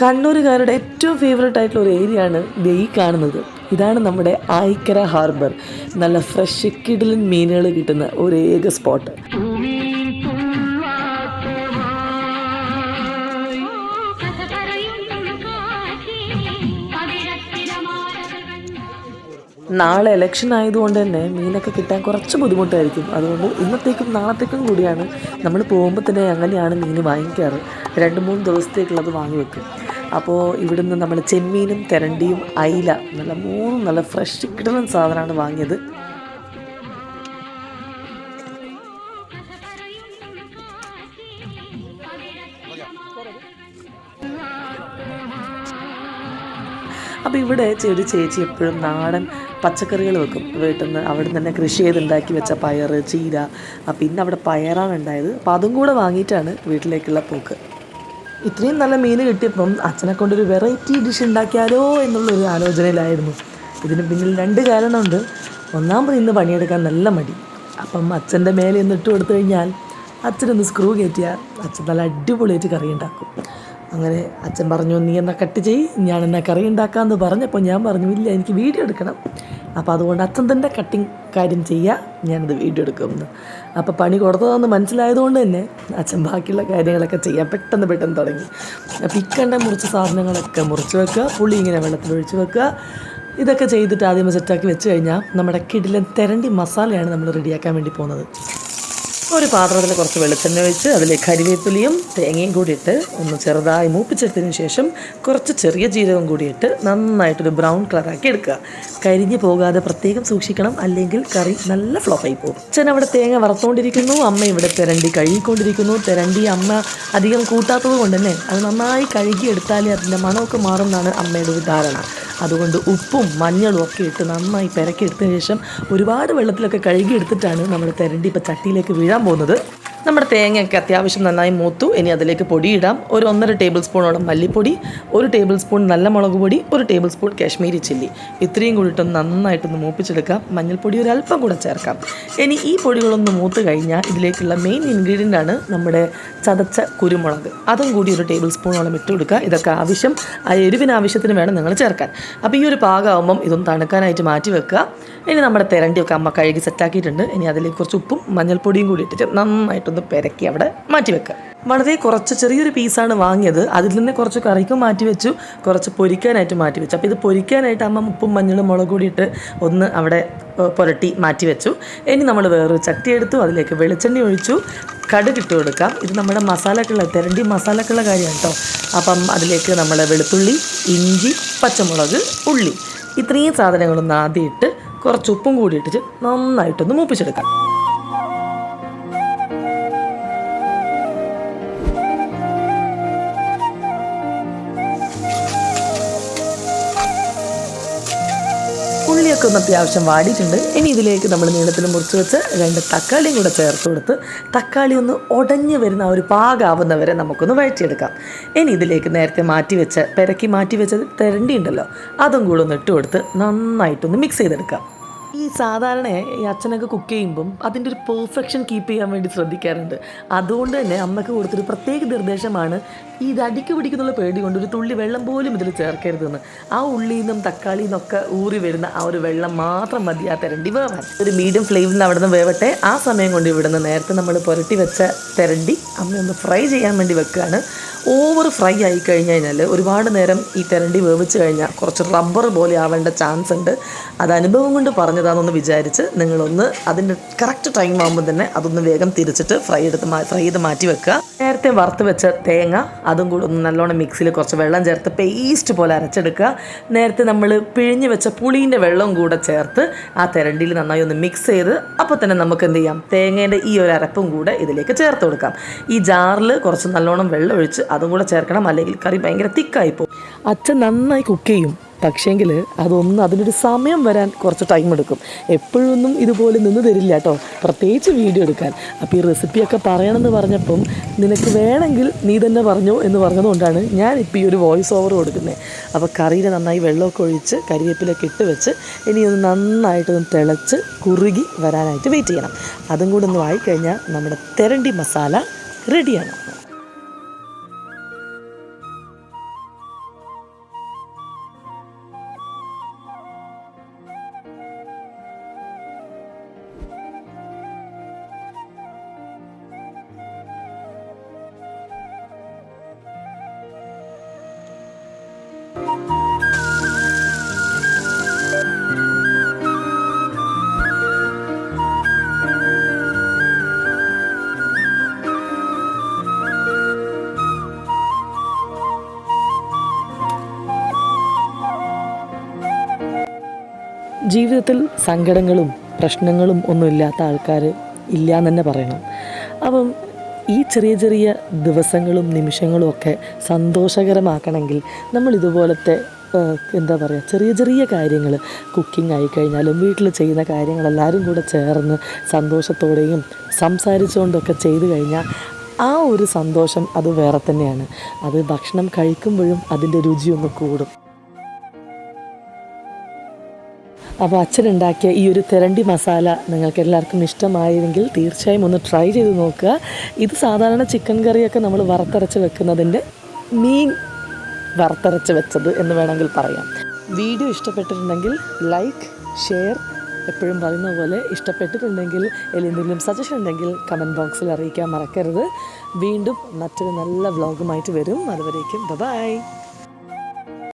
കണ്ണൂരുകാരുടെ ഏറ്റവും ഫേവറേറ്റ് ആയിട്ടുള്ള ഒരു ഏരിയയാണ് ദേ ഈ കാണുന്നത്. ഇതാണ് നമ്മുടെ ആയിക്കര ഹാർബർ നല്ല ഫ്രഷ് കിടിലൻ മീനുകൾ കിട്ടുന്ന ഒരു ഏക സ്പോട്ട് നാളെ ഇലക്ഷൻ ആയതുകൊണ്ട് തന്നെ മീനൊക്കെ കിട്ടാൻ കുറച്ച് ബുദ്ധിമുട്ടായിരിക്കും. അതുകൊണ്ട് ഇന്നത്തേക്കും നാളത്തേക്കും കൂടിയാണ് നമ്മൾ പോകുമ്പോൾ തന്നെ അങ്ങനെയാണ് മീൻ വാങ്ങിക്കാറ്. രണ്ട് മൂന്ന് ദിവസത്തേക്കുള്ളത് വാങ്ങി വെക്കും. അപ്പോൾ ഇവിടുന്ന് നമ്മൾ ചെമ്മീനും തെരണ്ടിയും അയില നല്ല മൂന്നും നല്ല ഫ്രഷ് കിട്ടുന്ന സാധനമാണ് വാങ്ങിയത്. അപ്പോൾ ഇവിടെ ഒരു ചേച്ചി എപ്പോഴും നാടൻ പച്ചക്കറികൾ വെക്കും. വീട്ടിൽ നിന്ന് അവിടെ തന്നെ കൃഷി ചെയ്തുണ്ടാക്കി വെച്ച പയർ ചീര പിന്നെ അവിടെ പയറാണ് ഉണ്ടായത്. അപ്പോൾ അതും കൂടെ വാങ്ങിയിട്ടാണ് വീട്ടിലേക്കുള്ള പോക്ക്. ഇത്രയും നല്ല മീൻ കിട്ടിയപ്പം അച്ഛനെ കൊണ്ടൊരു വെറൈറ്റി ഡിഷ് ഉണ്ടാക്കിയാലോ എന്നുള്ളൊരു ആലോചനയിലായിരുന്നു. ഇതിന് പിന്നിൽ രണ്ട് കാരണമുണ്ട്. ഒന്നാമത് ഇന്ന് പണിയെടുക്കാൻ നല്ല മടി. അപ്പം അച്ഛന്റെ മേലെ ഒന്ന് ഇട്ട് കൊടുത്തു കഴിഞ്ഞാൽ അച്ഛനൊന്ന് സ്ക്രൂ കയറ്റിയാൽ അച്ഛൻ നല്ല അടിപൊളിയായിട്ട് കറി ഉണ്ടാക്കും. അങ്ങനെ അച്ഛൻ പറഞ്ഞു നീ എന്നാ കട്ട് ചെയ്യ് ഞാൻ എന്നാ കറി ഉണ്ടാക്കാമെന്ന് പറഞ്ഞപ്പോൾ ഞാൻ പറഞ്ഞു ഇല്ല എനിക്ക് വീഡിയോ എടുക്കണം. അപ്പോൾ അതുകൊണ്ട് അച്ഛൻ തന്നെ കട്ടിങ് കാര്യം ചെയ്യുക ഞാനത് വീഡിയോ എടുക്കുമെന്ന് അപ്പോൾ പണി കൊടുത്തതെന്ന് മനസ്സിലായതുകൊണ്ട് തന്നെ അച്ഛൻ ബാക്കിയുള്ള കാര്യങ്ങളൊക്കെ ചെയ്യാൻ പെട്ടെന്ന് പെട്ടെന്ന് തുടങ്ങി. അപ്പോൾ ഇക്കണ്ട മുറിച്ച സാധനങ്ങളൊക്കെ മുറിച്ച് വെക്കുക പുളി ഇങ്ങനെ വെള്ളത്തിൽ ഒഴിച്ച് വെക്കുക. ഇതൊക്കെ ചെയ്തിട്ട് ആദ്യം സെറ്റാക്കി വെച്ച് കഴിഞ്ഞാൽ നമ്മുടെ കിടിലൻ തെരണ്ടി മസാലയാണ് നമ്മൾ റെഡിയാക്കാൻ വേണ്ടി പോകുന്നത്. ഒരു പാത്രത്തിൽ കുറച്ച് വെളിച്ചെണ്ണ ഒഴിച്ച് അതിൽ കരിവേപ്പിലയും തേങ്ങയും കൂടി ഇട്ട് ഒന്ന് ചെറുതായി മൂപ്പിച്ചെടുത്തതിന് ശേഷം കുറച്ച് ചെറിയ ജീരകം കൂടി ഇട്ട് നന്നായിട്ടൊരു ബ്രൗൺ കളറാക്കി എടുക്കുക. കരിഞ്ഞു പോകാതെ പ്രത്യേകം സൂക്ഷിക്കണം. അല്ലെങ്കിൽ കറി നല്ല ഫ്ലോപ്പായി പോകും. അച്ഛൻ അവിടെ തേങ്ങ വറുത്തുകൊണ്ടിരിക്കുന്നു അമ്മ ഇവിടെ തിരണ്ടി കഴുകിക്കൊണ്ടിരിക്കുന്നു. തിരണ്ടി അമ്മ അധികം കൂട്ടാത്തത് കൊണ്ട് തന്നെ അത് നന്നായി കഴുകി എടുത്താലേ അതിന്റെ മണമൊക്കെ മാറുമെന്നാണ് അമ്മയുടെ ഒരു ധാരണ. അതുകൊണ്ട് ഉപ്പും മഞ്ഞളും ഒക്കെ ഇട്ട് നന്നായി പെരക്കി എടുത്തതിന് ശേഷം ഒരുപാട് വെള്ളത്തിലൊക്കെ കഴുകി എടുത്തിട്ടാണ് നമ്മൾ തിരണ്ടി ഇപ്പോൾ ചട്ടിയിലേക്ക് വീഴാൻ പോകുന്നത്. നമ്മുടെ തേങ്ങയൊക്കെ അത്യാവശ്യം നന്നായി മൂത്തു. ഇനി അതിലേക്ക് പൊടിയിടാം. ഒരു ഒന്നര ടേബിൾ സ്പൂണോളം മല്ലിപ്പൊടി ഒരു ടേബിൾ സ്പൂൺ നല്ല മുളക് പൊടി ഒരു ടേബിൾ സ്പൂൺ കാശ്മീരി ചില്ലി. ഇത്രയും കൂടിയിട്ടൊന്ന് നന്നായിട്ടൊന്ന് മൂപ്പിച്ചെടുക്കാം. മഞ്ഞൾപ്പൊടി ഒരു അല്പം കൂടെ ചേർക്കാം. ഇനി ഈ പൊടികളൊന്ന് മൂത്ത് കഴിഞ്ഞാൽ ഇതിലേക്കുള്ള മെയിൻ ഇൻഗ്രീഡിയന്റ് ആണ് നമ്മുടെ ചതച്ച കുരുമുളക്. അതും കൂടി ഒരു ടേബിൾ സ്പൂണോളം ഇട്ട് കൊടുക്കുക. ഇതൊക്കെ ആവശ്യം ആ എരിവിന് ആവശ്യത്തിന് വേണം നിങ്ങൾ ചേർക്കാൻ. അപ്പോൾ ഈ ഒരു പാകമാകുമ്പം ഇതൊന്ന് തണുക്കാനായിട്ട് മാറ്റി വെക്കുക. ഇനി നമ്മുടെ തിരണ്ടിയൊക്കെ അമ്മ കഴുകി സെറ്റാക്കിയിട്ടുണ്ട്. ഇനി അതിലേക്ക് കുറച്ച് ഉപ്പും മഞ്ഞൾപ്പൊടിയും കൂടി ഇട്ടിട്ട് നന്നായിട്ടൊന്ന് പെരക്കി അവിടെ മാറ്റി വെക്കുക. വളരെ കുറച്ച് ചെറിയൊരു പീസാണ് വാങ്ങിയത്. അതിൽ നിന്ന് കുറച്ച് കറിക്കും മാറ്റി വെച്ചു. കുറച്ച് പൊരിക്കാനായിട്ട് മാറ്റി വെച്ചു. അപ്പോൾ ഇത് പൊരിക്കാനായിട്ട് അമ്മ ഉപ്പും മഞ്ഞളും മുളക് കൂടിയിട്ട് ഒന്ന് അവിടെ പുരട്ടി മാറ്റി വെച്ചു. ഇനി നമ്മൾ വേറൊരു ചട്ടി എടുത്തു. അതിലേക്ക് വെളിച്ചെണ്ണ ഒഴിച്ചു. കടുക് ഇട്ട് കൊടുക്കാം. ഇത് നമ്മുടെ മസാലക്കുള്ള തിരണ്ടി മസാലക്കുള്ള കാര്യമാണ് കേട്ടോ. അപ്പം അതിലേക്ക് നമ്മൾ വെളുത്തുള്ളി ഇഞ്ചി പച്ചമുളക് ഉള്ളി. ഇത്രയും സാധനങ്ങളൊന്ന് ആദ്യം ഇട്ട് കുറച്ച് ഉപ്പും കൂടി നന്നായിട്ടൊന്ന് മൂപ്പിച്ചെടുക്കാം. ഉള്ളിയൊക്കെ ഒന്ന് അത്യാവശ്യം വാടിയിട്ടുണ്ട്. ഇനി ഇതിലേക്ക് നമ്മൾ നീളത്തിൽ മുറിച്ച് വെച്ച് രണ്ട് തക്കാളിയും കൂടെ ചേർത്ത് കൊടുത്ത് തക്കാളി ഒന്ന് ഉടഞ്ഞു വരുന്ന ആ ഒരു പാകാവുന്നവരെ നമുക്കൊന്ന് വഴറ്റിയെടുക്കാം. ഇനി ഇതിലേക്ക് നേരത്തെ മാറ്റി വെച്ച പെരക്കി മാറ്റി വെച്ചത് തിരണ്ടി ഉണ്ടല്ലോ അതും കൂടെ ഒന്ന് ഇട്ട് കൊടുത്ത് നന്നായിട്ടൊന്ന് മിക്സ് ചെയ്തെടുക്കാം. ഈ സാധാരണ ഈ അച്ഛനൊക്കെ കുക്ക് ചെയ്യുമ്പം അതിന്റെ ഒരു പെർഫെക്ഷൻ കീപ്പ് ചെയ്യാൻ വേണ്ടി ശ്രദ്ധിക്കാറുണ്ട്. അതുകൊണ്ട് തന്നെ അമ്മയ്ക്ക് കൊടുത്തൊരു പ്രത്യേക നിർദ്ദേശമാണ് ഈ ഇതടിക്ക് പിടിക്കുന്നുള്ള പേടി കൊണ്ട് ഒരു തുള്ളി വെള്ളം പോലും ഇതിൽ ചേർക്കരുതെന്ന്. ആ ഉള്ളിയിൽ നിന്നും തക്കാളിയിൽ നിന്നൊക്കെ ഊറി വരുന്ന ആ ഒരു വെള്ളം മാത്രം മതി ആ തെരണ്ടി വേവാൻ. ഒരു മീഡിയം ഫ്ലെയിമിൽ അവിടെ നിന്ന് വേവട്ടെ. ആ സമയം കൊണ്ട് ഇവിടുന്ന് നേരത്തെ നമ്മൾ പുരട്ടി വെച്ച തെരണ്ടി അമ്മയൊന്ന് ഫ്രൈ ചെയ്യാൻ വേണ്ടി വെക്കുകയാണ്. ഓവർ ഫ്രൈ ആയി കഴിഞ്ഞ് കഴിഞ്ഞാൽ ഒരുപാട് നേരം ഈ തെരണ്ടി വേവിച്ച് കഴിഞ്ഞാൽ കുറച്ച് റബ്ബർ പോലെ ആവേണ്ട ചാൻസ് ഉണ്ട്. അത് അനുഭവം കൊണ്ട് പറഞ്ഞതാണെന്ന് വിചാരിച്ച് നിങ്ങളൊന്ന് അതിന്റെ കറക്റ്റ് ടൈം ആകുമ്പോൾ തന്നെ അതൊന്ന് വേഗം തിരിച്ചിട്ട് ഫ്രൈ എടുത്ത് ഫ്രൈ ചെയ്ത് മാറ്റി വെക്കുക. നേരത്തെ വറുത്ത് വെച്ച തേങ്ങ അതും കൂടെ ഒന്ന് നല്ലോണം മിക്സിയിൽ കുറച്ച് വെള്ളം ചേർത്ത് പേസ്റ്റ് പോലെ അരച്ചെടുക്കുക. നേരത്തെ നമ്മൾ പിഴിഞ്ഞ് വെച്ച പുളീന്റെ വെള്ളവും കൂടെ ചേർത്ത് ആ തെരണ്ടിയിൽ നന്നായി ഒന്ന് മിക്സ് ചെയ്ത് അപ്പോൾ തന്നെ നമുക്ക് എന്ത് ചെയ്യാം? തേങ്ങേന്റെ ഈ ഒരു അരപ്പും കൂടെ ഇതിലേക്ക് ചേർത്ത് കൊടുക്കാം. ഈ ജാറിൽ കുറച്ച് നല്ലോണം വെള്ളം ഒഴിച്ച് അതും കൂടെ ചേർക്കണം. അല്ലെങ്കിൽ കറി ഭയങ്കര തിക്കായി പോകും. അച്ഛൻ നന്നായി കുക്ക് ചെയ്യും. പക്ഷേങ്കിൽ അതൊന്നും അതിനൊരു സമയം വരാൻ കുറച്ച് ടൈം എടുക്കും. എപ്പോഴൊന്നും ഇതുപോലെ നിന്ന് തരില്ല കേട്ടോ പ്രത്യേകിച്ച് വീഡിയോ എടുക്കാൻ. അപ്പോൾ ഈ റെസിപ്പിയൊക്കെ പറയണമെന്ന് പറഞ്ഞപ്പം നിനക്ക് വേണമെങ്കിൽ നീ തന്നെ പറഞ്ഞോ എന്ന് പറഞ്ഞതുകൊണ്ടാണ് ഞാൻ ഇപ്പോൾ ഈ ഒരു വോയിസ് ഓവർ കൊടുക്കുന്നത് അപ്പോൾ കറിയിൽ നന്നായി വെള്ളമൊക്കെ ഒഴിച്ച് കരിവേപ്പിലൊക്കെ ഇട്ട് വെച്ച് ഇനി ഒന്ന് നന്നായിട്ടൊന്ന് തിളച്ച് കുറുകി വരാനായിട്ട് വെയിറ്റ് ചെയ്യണം. അതും കൂടെ ഒന്ന് ആയിക്കഴിഞ്ഞാൽ നമ്മുടെ തെരണ്ടി മസാല റെഡിയാണ് ജീവിതത്തിൽ സങ്കടങ്ങളും പ്രശ്നങ്ങളും ഒന്നും ഇല്ലാത്ത ആൾക്കാർ ഇല്ല എന്ന് തന്നെ പറയണം. അപ്പം ഈ ചെറിയ ചെറിയ ദിവസങ്ങളും നിമിഷങ്ങളും ഒക്കെ സന്തോഷകരമാക്കണമെങ്കിൽ നമ്മൾ ഇതുപോലത്തെ എന്താ പറയുക ചെറിയ ചെറിയ കാര്യങ്ങൾ കുക്കിംഗ് ആയിക്കഴിഞ്ഞാലും വീട്ടിൽ ചെയ്യുന്ന കാര്യങ്ങൾ എല്ലാവരും കൂടെ ചേർന്ന് സന്തോഷത്തോടെയും സംസാരിച്ചുകൊണ്ടൊക്കെ ചെയ്തു കഴിഞ്ഞാൽ ആ ഒരു സന്തോഷം അത് വേറെ തന്നെയാണ്. അത് ഭക്ഷണം കഴിക്കുമ്പോഴും അതിന്റെ രുചിയൊന്ന് കൂടും. അപ്പോൾ അച്ഛനുണ്ടാക്കിയ ഈ ഒരു തെരണ്ടി മസാല നിങ്ങൾക്ക് എല്ലാവർക്കും ഇഷ്ടമായിരുന്നെങ്കിൽ തീർച്ചയായും ഒന്ന് ട്രൈ ചെയ്ത് നോക്കുക. ഇത് സാധാരണ ചിക്കൻ കറിയൊക്കെ നമ്മൾ വറുത്തരച്ച് വെക്കുന്നതിന്റെ മീൻ വറുത്തരച്ച് വെച്ചത് എന്ന് വേണമെങ്കിൽ പറയാം. വീഡിയോ ഇഷ്ടപ്പെട്ടിട്ടുണ്ടെങ്കിൽ ലൈക്ക് ഷെയർ എപ്പോഴും പറയുന്ന പോലെ ഇഷ്ടപ്പെട്ടിട്ടുണ്ടെങ്കിൽ എന്തെങ്കിലും സജഷൻ ഉണ്ടെങ്കിൽ കമന്റ് ബോക്സിൽ അറിയിക്കാൻ മറക്കരുത്. വീണ്ടും മറ്റൊരു നല്ല വ്ലോഗുമായിട്ട് വരും. അതുവരേക്കും ബൈ